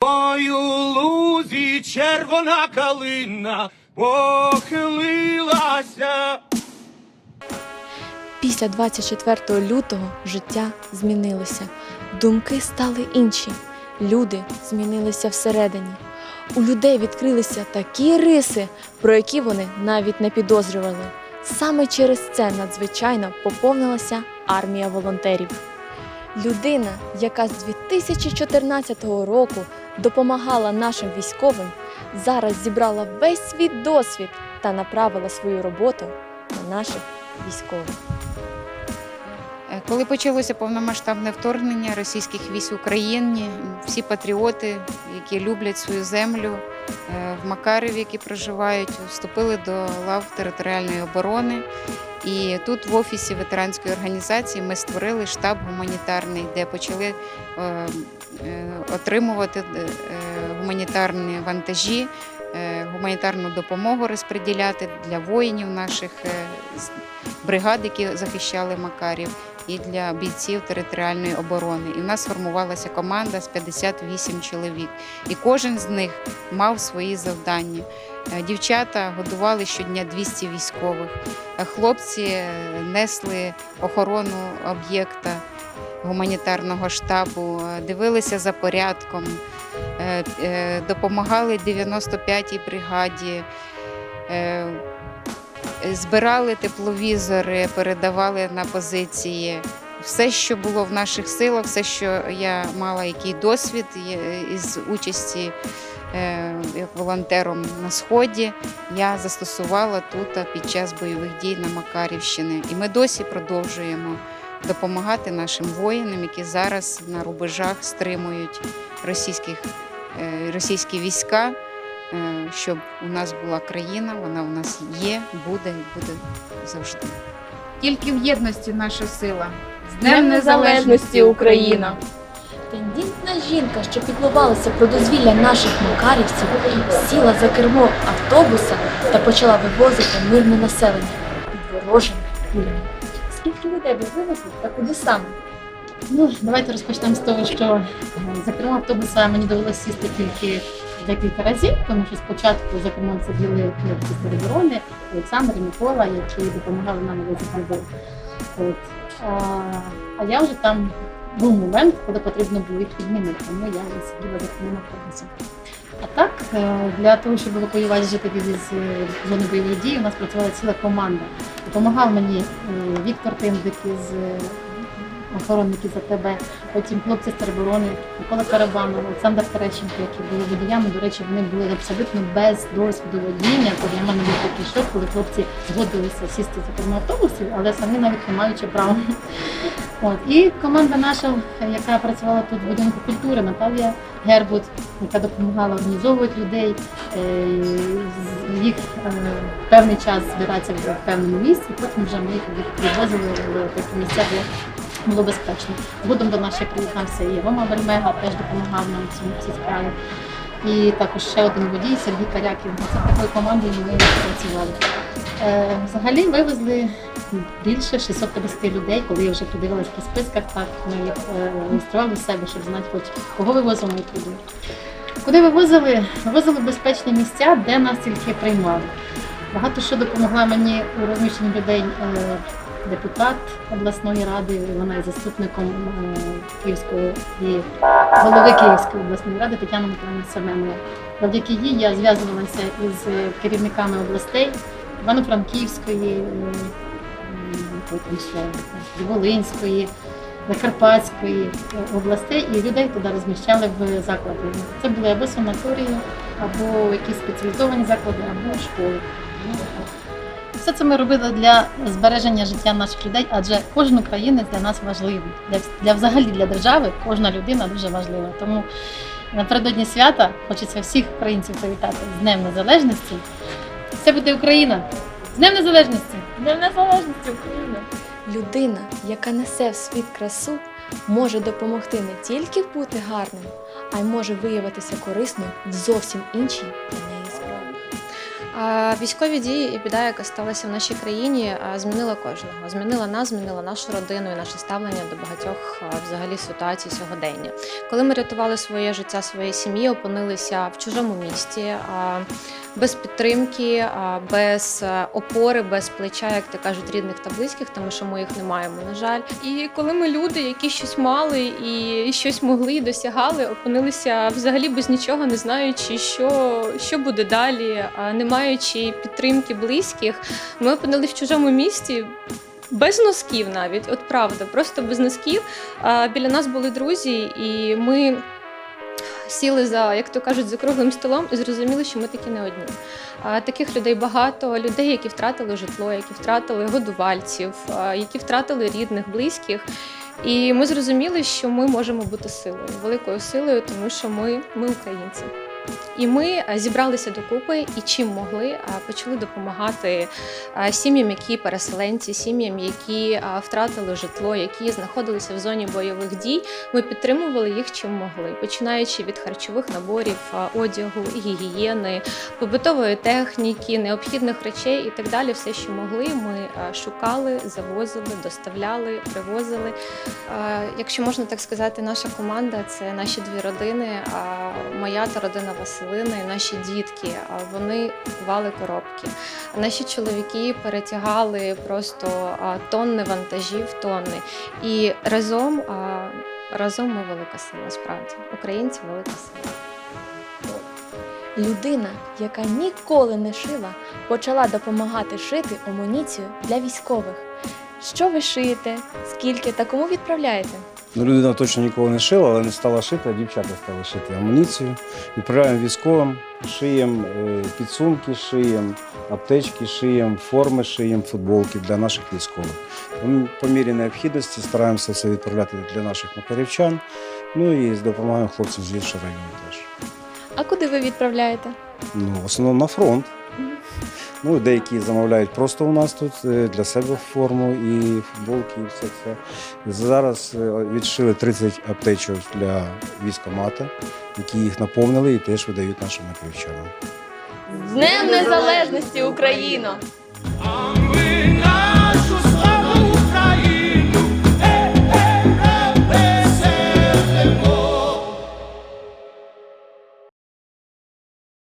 Ой, у лузі червона калина похилилася. Після 24 лютого життя змінилося, думки стали інші, люди змінилися всередині. У людей відкрилися такі риси, про які вони навіть не підозрювали. Саме через це надзвичайно поповнилася армія волонтерів. Людина, яка з 2014 року допомагала нашим військовим, зараз зібрала весь свій досвід та направила свою роботу на наших військових. Е, Коли почалося повномасштабне вторгнення російських військ в Україні, всі патріоти, які люблять свою землю е, в Макареві, які проживають, вступили до лав територіальної оборони. І тут, в офісі ветеранської організації, ми створили штаб гуманітарний, де почали е, е, отримувати е, гуманітарні вантажі, гуманітарну допомогу розподіляти для воїнів наших бригад, які захищали Макарів і для бійців територіальної оборони. І в нас сформувалася команда з 58 чоловік. І кожен з них мав свої завдання. Е, Дівчата годували щодня 200 військових. Е, Хлопці е, несли охорону об'єкта гуманітарного штабу, дивилися за порядком, допомагали 95-й бригаді. Е, збирали тепловізори, передавали на позиції. Все, що було в наших силах, все, що я мала який досвід із участі е, як волонтером на сході, я застосувала тут під час бойових дій на Макарівщині. І ми досі продовжуємо допомагати нашим воїнам, які зараз на рубежах стримують російських, е, російські війська е, щоб у нас була країна, вона у нас є, буде і буде завжди. Тільки в єдності наша сила. З Днем Незалежності Україна! Тендітна жінка, що піклувалася про дозвілля наших макарівців, сіла за кермо автобуса та почала вивозити мирне населення під ворожими кулями. Скільки людей ви вивезли та куди саме? Ну, давайте розпочнемо з того, що е, за кермо автобуса мені довелося сісти тільки декілька разів, тому що спочатку за кермом сиділи хлопці з тероборони, Олександр і Микола, які допомагали нам людей. От. А, а я вже там був момент, коли потрібно було їх підмінити, тому я сиділа за кермом автобуса. А так, е, для того, щоб евакуювати жителів із е, зони бойових дій, у нас працювала ціла команда. Допомагав мені е, Віктор Тиндик із охоронники за тебе, потім хлопці з тероборони, Микола Карабанов, Олександр Терещенко, які були водіями. До речі, вони були абсолютно без досвіду водіння. Коли в мене був такий шок, коли хлопці згодилися сісти за кермо автобусів, але самі навіть не маючи права. От. І команда наша, яка працювала тут в будинку культури, Наталія Гербут, яка допомагала організовувати людей, е, їх е, певний час збиратися в певному місці, потім вже ми їх відвозили в такі місця, де було безпечно. Згодом до нас ще приєднався і Рома Бельмега, теж допомагав нам в цьому цій справі. І також ще один водій Сергій Каряків. Це такою командою ми працювали. Е, взагалі вивезли більше 650 людей, коли я вже подивилась по списках, так ми їх е, реєстрували в себе, щоб знати, хоч кого вивозимо і куди. Куди вивозили? Вивозили безпечні місця, де нас тільки приймали. Багато що допомогла мені у розміщенні людей е, депутат обласної ради, вона є заступником е, Київської і голови Київської обласної ради Тетяна Миколаївна Семенова. Завдяки їй я зв'язувалася із керівниками областей Івано-Франківської, потім ще Волинської, Закарпатської е, областей, і людей туди розміщали в заклади. Це були або санаторії, або якісь спеціалізовані заклади, або школи. Все це ми робили для збереження життя наших людей, адже кожен українець для нас важливий. Для, для взагалі для держави кожна людина дуже важлива. Тому напередодні свята хочеться всіх українців привітати з Днем Незалежності. Все буде Україна! З Днем Незалежності! Днем Незалежності України! Людина, яка несе в світ красу, може допомогти не тільки бути гарним, а й може виявитися корисною в зовсім іншій. А, Військові дії і біда, яка сталася в нашій країні, змінила кожного. Змінила нас, змінила нашу родину і наше ставлення до багатьох взагалі ситуацій сьогодення. Коли ми рятували своє життя, своєї сім'ї, опинилися в чужому місті, без підтримки, без опори, без плеча, як то кажуть, рідних та близьких, тому що ми їх не маємо, на жаль. І коли ми люди, які щось мали і щось могли і досягали, опинилися взагалі без нічого, не знаючи, що, що буде далі, не маючи підтримки близьких, ми опинилися в чужому місті. Без носків навіть, от правда, просто без носків. Біля нас були друзі, і ми сіли за, як то кажуть, за круглим столом і зрозуміли, що ми такі не одні. Таких людей багато, людей, які втратили житло, які втратили годувальців, які втратили рідних, близьких. І ми зрозуміли, що ми можемо бути силою, великою силою, тому що ми, ми українці. І ми е, зібралися докупи і чим могли е, почали допомагати е, сім'ям, які переселенці, сім'ям, які втратили житло, які знаходилися в зоні бойових дій. Ми підтримували їх чим могли, починаючи від харчових наборів, одягу, гігієни, побутової техніки, необхідних речей і так далі. Все, що могли, ми шукали, завозили, доставляли, привозили. Якщо можна так сказати, наша команда це наші дві родини. Моя та родина Василини, і наші дітки. Вони кували коробки. Наші чоловіки перетягали просто тонни вантажів, тонни. І разом, разом ми велика сила, справді. Українці велика сила. Людина, яка ніколи не шила, почала допомагати шити амуніцію для військових. Що ви шиєте? Скільки та кому відправляєте? Ну, людина точно ніколи не шила, але не стала шити, а дівчата стали шити амуніцію. Відправляємо військовим, шиємо е, підсумки, шиємо аптечки, шиємо форми, шиємо футболки для наших військових. По- По мірі необхідності стараємося це відправляти для наших макарівчан. Ну і допомагаємо хлопцям з іншого району теж. А куди ви відправляєте? Ну, в основному на фронт. Ну, деякі замовляють просто у нас тут е, для себе форму і футболки, і все це. Зараз е, відшили 30 аптечок для військомата, які їх наповнили і теж видають нашим накривчанам. З Днем Незалежності Україно! А ми